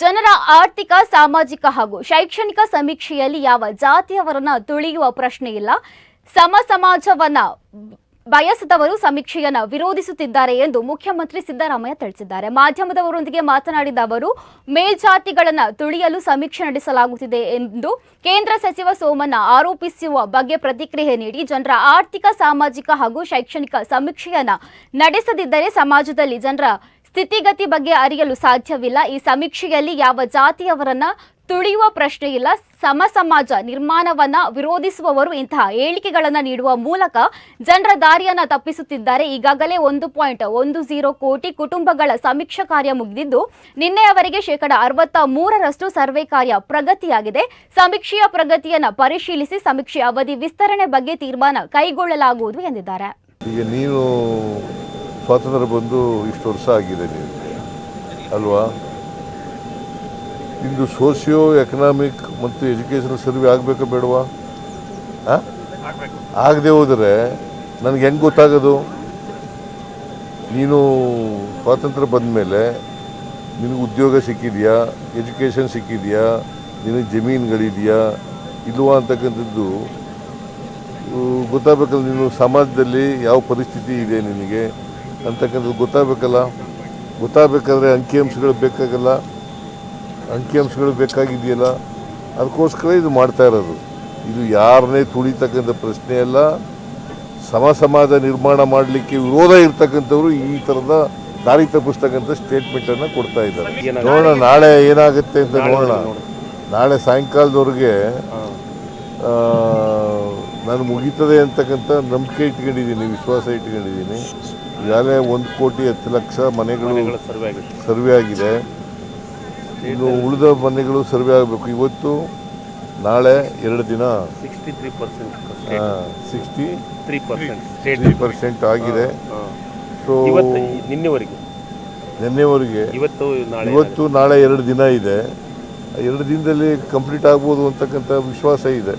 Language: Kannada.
ಜನರ ಆರ್ಥಿಕ, ಸಾಮಾಜಿಕ ಹಾಗೂ ಶೈಕ್ಷಣಿಕ ಸಮೀಕ್ಷೆಯಲ್ಲಿ ಯಾವ ಜಾತಿಯವರನ್ನ ತುಳಿಯುವ ಪ್ರಶ್ನೆ ಇಲ್ಲ. ಸಮ ಸಮಾಜವನ್ನ ಬಯಸದವರು ಸಮೀಕ್ಷೆಯನ್ನ ವಿರೋಧಿಸುತ್ತಿದ್ದಾರೆ ಎಂದು ಮುಖ್ಯಮಂತ್ರಿ ಸಿದ್ದರಾಮಯ್ಯ ತಿಳಿಸಿದ್ದಾರೆ. ಮಾಧ್ಯಮದವರೊಂದಿಗೆ ಮಾತನಾಡಿದ ಅವರು, ಮೇಲ್ಜಾತಿಗಳನ್ನ ತುಳಿಯಲು ಸಮೀಕ್ಷೆ ನಡೆಸಲಾಗುತ್ತಿದೆ ಎಂದು ಕೇಂದ್ರ ಸಚಿವ ಸೋಮಣ್ಣ ಆರೋಪಿಸುವ ಬಗ್ಗೆ ಪ್ರತಿಕ್ರಿಯೆ ನೀಡಿ ಜನರ ಆರ್ಥಿಕ, ಸಾಮಾಜಿಕ ಹಾಗೂ ಶೈಕ್ಷಣಿಕ ಸಮೀಕ್ಷೆಯನ್ನ ನಡೆಸದಿದ್ದರೆ ಸಮಾಜದಲ್ಲಿ ಜನರ ಸ್ಥಿತಿಗತಿ ಬಗ್ಗೆ ಅರಿಯಲು ಸಾಧ್ಯವಿಲ್ಲ. ಈ ಸಮೀಕ್ಷೆಯಲ್ಲಿ ಯಾವ ಜಾತಿಯವರನ್ನ ತುಳಿಯುವ ಪ್ರಶ್ನೆ ಇಲ್ಲ. ಸಮ ಸಮಾಜ ನಿರ್ಮಾಣವನ್ನ ವಿರೋಧಿಸುವವರು ಇಂತಹ ಹೇಳಿಕೆಗಳನ್ನು ನೀಡುವ ಮೂಲಕ ಜನರ ದಾರಿಯನ್ನ ತಪ್ಪಿಸುತ್ತಿದ್ದಾರೆ. ಈಗಾಗಲೇ ಒಂದು ಪಾಯಿಂಟ್ ಒಂದು ಝೀರೋ ಕೋಟಿ ಕುಟುಂಬಗಳ ಸಮೀಕ್ಷಾ ಕಾರ್ಯ ಮುಗಿದಿದ್ದು, ನಿನ್ನೆಯವರೆಗೆ ಶೇಕಡ ಅರವತ್ತ ಮೂರರಷ್ಟು ಸರ್ವೆ ಕಾರ್ಯ ಪ್ರಗತಿಯಾಗಿದೆ. ಸಮೀಕ್ಷೆಯ ಪ್ರಗತಿಯನ್ನ ಪರಿಶೀಲಿಸಿ ಸಮೀಕ್ಷೆ ಅವಧಿ ವಿಸ್ತರಣೆ ಬಗ್ಗೆ ತೀರ್ಮಾನ ಕೈಗೊಳ್ಳಲಾಗುವುದು ಎಂದಿದ್ದಾರೆ. ಸ್ವಾತಂತ್ರ್ಯ ಬಂದು ಇಷ್ಟು ವರ್ಷ ಆಗಿದೆ ನೀವು. ಅಲ್ವಾ? ಇಂದು ಸೋಷಿಯೋ ಎಕನಾಮಿಕ್ ಮತ್ತು ಎಜುಕೇಷನ್ ಸರ್ವೆ ಆಗಬೇಕಾ ಬೇಡವಾ? ಆಗದೆ ಹೋದರೆ ನನಗೆ ಹೆಂಗೆ ಗೊತ್ತಾಗೋದು? ನೀನು ಸ್ವಾತಂತ್ರ್ಯ ಬಂದ ಮೇಲೆ ನಿನಗೆ ಉದ್ಯೋಗ ಸಿಕ್ಕಿದೆಯಾ? ಎಜುಕೇಷನ್ ಸಿಕ್ಕಿದೆಯಾ? ನಿನಗೆ ಜಮೀನುಗಳಿದೆಯಾ? ಇಲ್ವಾ ಅಂತಕ್ಕಂಥದ್ದು, ಗೊತ್ತಾಗಬೇಕಲ್ಲ ನೀನು. ಸಮಾಜದಲ್ಲಿ ಯಾವ ಪರಿಸ್ಥಿತಿ ಇದೆ ನಿನಗೆ? ಅಂತಕ್ಕಂಥದ್ದು ಗೊತ್ತಾಗಬೇಕಲ್ಲ. ಗೊತ್ತಾಗಬೇಕಾದ್ರೆ ಅಂಕಿಅಂಶಗಳು ಬೇಕಾಗಲ್ಲ. ಅಂಕಿಅಂಶಗಳು ಬೇಕಾಗಿದೆಯಲ್ಲ. ಅದಕ್ಕೋಸ್ಕರ ಇದು ಮಾಡ್ತಾ ಇರೋದು. ಇದು ಯಾರನ್ನೇ ತುಳಿತಕ್ಕಂಥ ಪ್ರಶ್ನೆ ಅಲ್ಲ. ಸಮ ಸಮಾಜ ನಿರ್ಮಾಣ ಮಾಡಲಿಕ್ಕೆ ವಿರೋಧ ಇರ್ತಕ್ಕಂಥವ್ರು ಈ ಥರದ ದಾರಿ ತಪ್ಪಿಸ್ತಕ್ಕಂಥ ಸ್ಟೇಟ್ಮೆಂಟನ್ನು ಕೊಡ್ತಾ ಇದ್ದಾರೆ. ನೋಡೋಣ ನಾಳೆ ಏನಾಗುತ್ತೆ ಅಂತ ನೋಡೋಣ. ನಾಳೆ ಸಾಯಂಕಾಲದವರೆಗೆ ನಾನು ಮುಗೀತದೆ ಅಂತಕ್ಕಂಥ ನಂಬಿಕೆ ಇಟ್ಕೊಂಡಿದ್ದೀನಿ ವಿಶ್ವಾಸ ಇಟ್ಕೊಂಡಿದ್ದೀನಿ. ಈಗಾಗಲೇ ಒಂದು ಕೋಟಿ ಹತ್ತು ಲಕ್ಷ ಮನೆಗಳು ಸರ್ವೆ ಆಗಿದೆ. ಇನ್ನು ಉಳಿದ ಮನೆಗಳು ಸರ್ವೆ ಆಗಬೇಕು. ಇವತ್ತು ನಾಳೆ ಎರಡು ದಿನ. Sixty three percent sixty three percent three percent ಆಗಿದೆ. ಸೊ ಇವತ್ತು ನಿನ್ನೆವರೆಗೆ? ನಿನ್ನೆವರೆಗೆ. ಇವತ್ತು ನಾಳೆ ಇವತ್ತು ನಾಳೆ ಎರಡು ದಿನ ಇದೆ. ಎರಡು ದಿನದಲ್ಲಿ ಕಂಪ್ಲೀಟ್ ಆಗ್ಬೋದು ಅಂತಕ್ಕಂಥ ವಿಶ್ವಾಸ ಇದೆ.